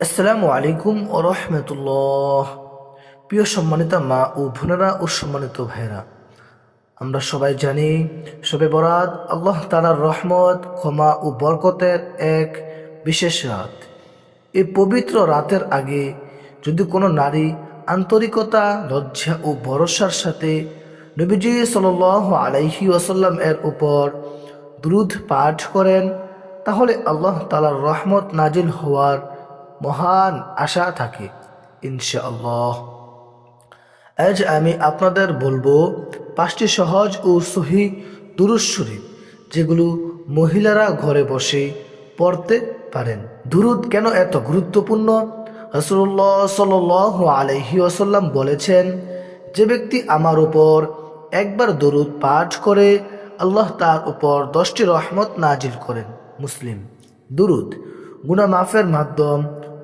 আসসালামু আলাইকুম ও রহমতুল্লাহ। প্রিয় সম্মানিত মা ও বোনেরা ও সম্মানিত ভাইরা আমরা সবাই জানি সবে বরাত আল্লাহ তালার রহমত, ক্ষমা ও বরকতের এক বিশেষ রাত। এই পবিত্র রাতের আগে যদি কোনো নারী আন্তরিকতা, লজ্জা ও ভরসার সাথে নবীজি সাল আলাইহি ওয়াসাল্লাম এর উপর দ্রুত পাঠ করেন, তাহলে আল্লাহ তালার রহমত নাজিল হওয়ার মহান আশা থাকে, ইনশাআল্লাহ। আজ আমি আপনাদের বলব পাঁচটি সহজ ও সহি দুরুজ শরীফ, যেগুলো মহিলারা ঘরে বসে পড়তে পারেন। দুরুদ কেন এত গুরুত্বপূর্ণ? রসুল্লাহ সাল আলহি আসাল্লাম বলেছেন, যে ব্যক্তি আমার উপর একবার দরুদ পাঠ করে, আল্লাহ তার উপর দশটি রহমত নাজিল করেন। মুসলিম, দুরুদ গুনা মাফের মাধ্যম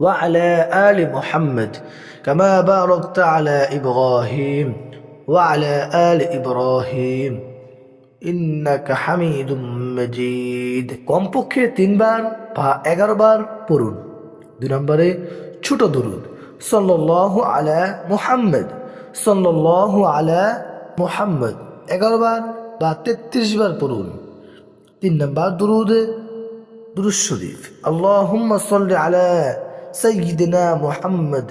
وعلى آل محمد كما باركت على إبراهيم وعلى آل إبراهيم ইন্নাকা হামিদুম মজিদ কমপক্ষে তিনবার বা এগারো বার পড়ুন দুই নম্বরে ছোট দুরুদ সাল্লাল্লাহু আলা মুহাম্মদ সাল্লাল্লাহু আলা মুহাম্মদ এগারো বার বা তেত্রিশ বার পড়ুন তিন নম্বর দুরুদ দুরুদ শরীফ আল্লাহুম্মা সাল্লি আলা সাইয়্যিদিনা মুহাম্মদ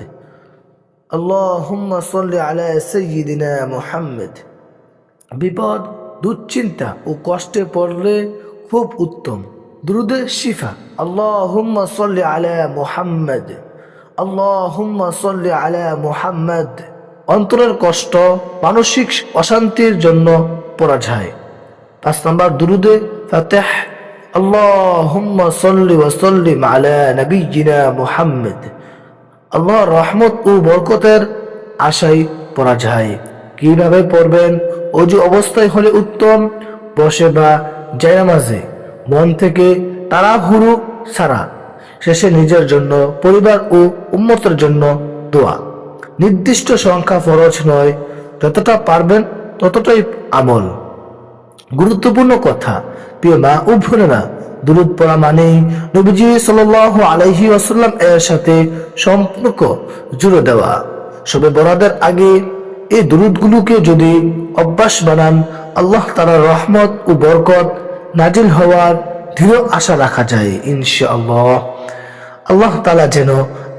আল্লাহুম্মা সাল্লি আলা সাইয়্যিদিনা মুহাম্মদ বিপদ, দুশ্চিন্তা ও কষ্টে পড়লে খুব উত্তম। দ্রুদে শিফা, আল্লাহুম্মা সাল্লি আলা মুহাম্মদ। আল্লাহুম্মা সাল্লি আলা মুহাম্মদ। অন্তরের কষ্ট, মানসিক অশান্তির জন্য পড়া যায় পাঁচ নম্বর, দুরুদে ফাতেহ। আল্লাহুম্মা সাল্লি ওয়া সাল্লিম আলা নবিয়িনা মুহাম্মদ। আল্লাহর রহমত ও বরকতের আশাই পড়া যায়। কীভাবে পড়বেন? অজু অবস্থায় হলে উত্তম, বসে বা জায়নামাজে মন থেকে তাড়াহুড়ো ছাড়া। শেষে নিজের জন্য, পরিবার ও উম্মতের জন্য দোয়া। নির্দিষ্ট সংখ্যা ফরজ নয়, যতটা পারবেন ততটাই আমল। গুরুত্বপূর্ণ কথা প্রিয় মা ও বোনেরা, দুরুদ পড়া মানেই নবীজি সাল আলাইহি আসাল্লাম এর সাথে সম্পর্ক জুড়ে দেওয়া। সবে বরাদের আগে এই দুরুদগুলোকে যদি অভ্যাস বানান, আল্লাহ তালার রহমত ও বরকত নাজিল হওয়ার দৃঢ় আশা রাখা যায় ইনশাআল্লাহ। আল্লাহ তালা যেন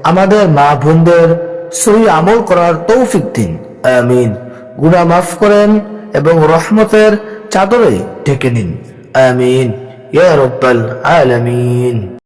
আমাদের মা বোনদের সহি আমল করার তৌফিক দিন। আমিন। গুনাহ মাফ করেন এবং রহমতের চাদরে ঢেকে নিন। آمين. يا رب العالمين.